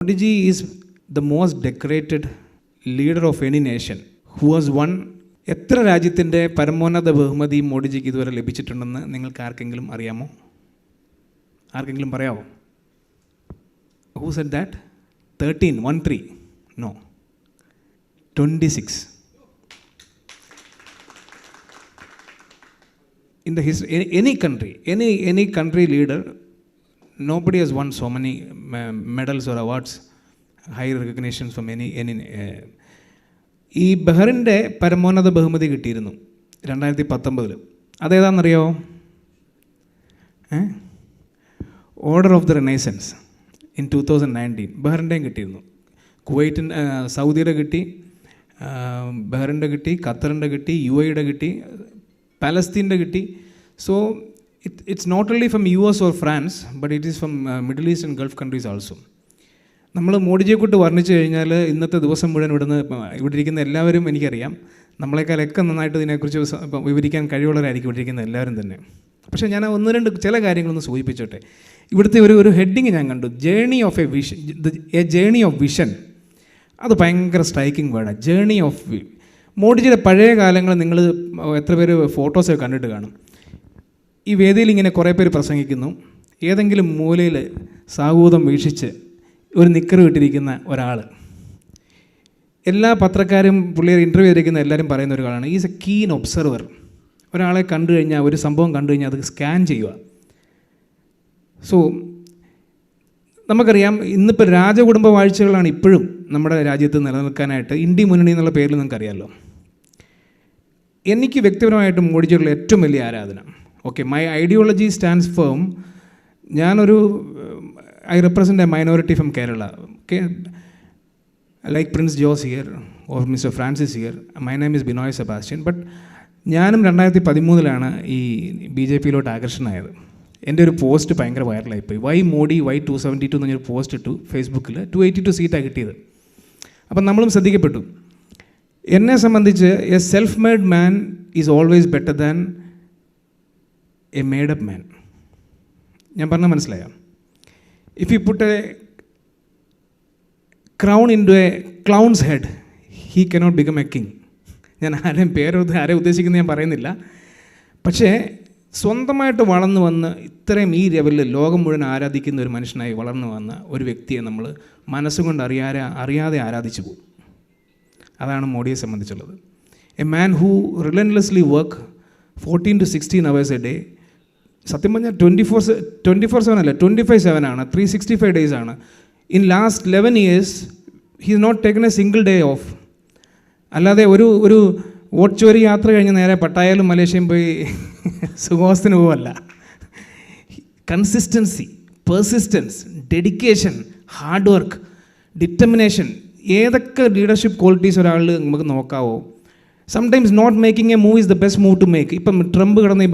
Modiji is the most decorated leader of any nation who has won എത്ര രാജ്യത്തിന്റെ പരമോന്നത ബഹുമതി മോഡിജിക്ക് ഇതുവരെ ലഭിച്ചിട്ടുണ്ടെന്ന് നിങ്ങൾക്ക് ആർക്കെങ്കിലും അറിയാമോ ആർക്കെങ്കിലും പറയാമോ who said that thirteen one three no twenty six the history any, any country any any country leader nobody has won so many uh, medals or awards high recognitions from any any uh, ഈ ബെഹറിന്റെ പരമോന്നത ബഹുമതി കിട്ടിയിരുന്നു രണ്ടായിരത്തി പത്തൊമ്പതിൽ അതേതാണെന്നറിയോ order of the renaissance in two thousand nineteen ബെഹറിന്റെയും കിട്ടിയിരുന്നു. കുവൈറ്റിന്റെ സൗദിയുടെ കിട്ടി ബെഹറിന്റെ കിട്ടി ഖത്തറിന്റെ കിട്ടി യു എയുടെ കിട്ടി പാലസ്തീന്റെ കിട്ടി. So it it's not only from U S or France but it is from middle east and gulf countries also നമ്മൾ മോഡിജിയെക്കുട്ട് വർണിച്ചു കഴിഞ്ഞാൽ ഇന്നത്തെ ദിവസം മുഴുവൻ ഇവിടുന്ന് ഇവിടെ ഇരിക്കുന്ന എല്ലാവരും എനിക്കറിയാം. നമ്മളെക്കാളൊക്കെ നന്നായിട്ട് ഇതിനെക്കുറിച്ച് വിവരിക്കാൻ കഴിവുള്ളവരായിരിക്കും ഇവിടെ ഇരിക്കുന്ന എല്ലാവരും തന്നെ. പക്ഷേ ഞാൻ ഒന്ന് രണ്ട് ചില കാര്യങ്ങളൊന്ന് സൂചിപ്പിച്ചോട്ടെ. ഇവിടുത്തെ ഒരു ഒരു ഹെഡിങ് ഞാൻ കണ്ടു. Journey of a vision a journey of vision അത് ഭയങ്കര സ്ട്രൈക്കിംഗ് വേർഡാണ് ജേണി ഓഫ് മോഡിജിയുടെ പഴയ കാലങ്ങൾ നിങ്ങൾ എത്ര പേര് ഫോട്ടോസൊക്കെ കണ്ടിട്ട് കാണും. ഈ വേദിയിൽ ഇങ്ങനെ കുറേ പേര് പ്രസംഗിക്കുന്നു. ഏതെങ്കിലും മൂലയിൽ സാഹൂതം വീക്ഷിച്ച് ഒരു നിക്കർ ഇട്ടിരിക്കുന്ന ഒരാൾ എല്ലാ പത്രക്കാരും പുള്ളിയെ ഇന്റർവ്യൂ ചെയ്തിരിക്കുന്ന എല്ലാവരും പറയുന്ന ഒരു ആളാണ് ഈസ് എ കീൻ ഒബ്സർവർ ഒരാളെ കണ്ടു കഴിഞ്ഞാൽ ഒരു സംഭവം കണ്ടു കഴിഞ്ഞാൽ അത് സ്കാൻ ചെയ്യുക. സോ നമുക്കറിയാം ഇന്നിപ്പോൾ രാജകുടുംബ വാഴ്ചകളാണ് ഇപ്പോഴും നമ്മുടെ രാജ്യത്ത് നിലനിൽക്കാനായിട്ട്. ഇന്ത്യ മുന്നണി എന്നുള്ള പേരിൽ നിങ്ങൾക്കറിയാമല്ലോ എനിക്ക് വ്യക്തിപരമായിട്ടും മോഡിജിയുള്ള ഏറ്റവും വലിയ ആരാധന. Okay my ideology stands firm ഞാനൊരു I represent a minority from Kerala okay like Prince Jose here or mister Francis here my name is Binoy Sebastian but ഞാനും രണ്ടായിരത്തി പതിമൂന്നിലാണ് ഈ ബി ജെ പിയിലോട്ട് ആകർഷണമായത് എന്റെ ഒരു പോസ്റ്റ് ഭയങ്കര വൈറലായിപ്പോയി why Modi why to seventy two എന്നൊരു post ഇട്ടു ഫേസ്ബുക്കിൽ to eighty to സീറ്റാണ് കിട്ടിയത്. അപ്പം നമ്മളും ശ്രദ്ധിക്കപ്പെട്ടു. എന്നെ സംബന്ധിച്ച് a self made man is always better than a made up man ഞാൻ പറഞ്ഞ മനസ്സിലായോ? If you put a crown into a clown's head he cannot become a king ഞാൻ ആരെയും പേര് ആരെ ഉദ്ദേശിക്കുന്നത് ഞാൻ പറയുന്നില്ല. പക്ഷേ സ്വന്തമായിട്ട് വളർന്നു വന്ന് ഇത്രയും ഈ ലെവലിൽ ലോകം മുഴുവൻ ആരാധിക്കുന്ന ഒരു മനുഷ്യനായി വളർന്നു വന്ന ഒരു വ്യക്തിയെ നമ്മൾ മനസ്സുകൊണ്ട് അറിയാതെ അറിയാതെ ആരാധിച്ചു പോകും. അതാണ് മോഡിയെ സംബന്ധിച്ചുള്ളത്. A man who relentlessly work fourteen to sixteen hours a day സത്യം പറഞ്ഞാൽ twenty four twenty four seven അല്ല ട്വന്റി ഫൈവ് സെവൻ ആണ് ത്രീ സിക്സ്റ്റി ഫൈവ് ഡേയ്സ് ആണ് in last eleven years he not taken a single day off അല്ലാതെ ഒരു ഒരു vote ചോരി യാത്ര കഴിഞ്ഞ് നേരെ പട്ടായാലും മലേഷ്യയും പോയി സുഖവാസത്തിന് പോവല്ല. Consistency persistence dedication hard work determination ഏതൊക്കെ ലീഡർഷിപ്പ് ക്വാളിറ്റീസ് ഒരാളിൽ നമുക്ക് നോക്കാവോ? Sometimes not making a move is the best move to make ഇപ്പം ട്രംപ് കിടന്ന് ഈ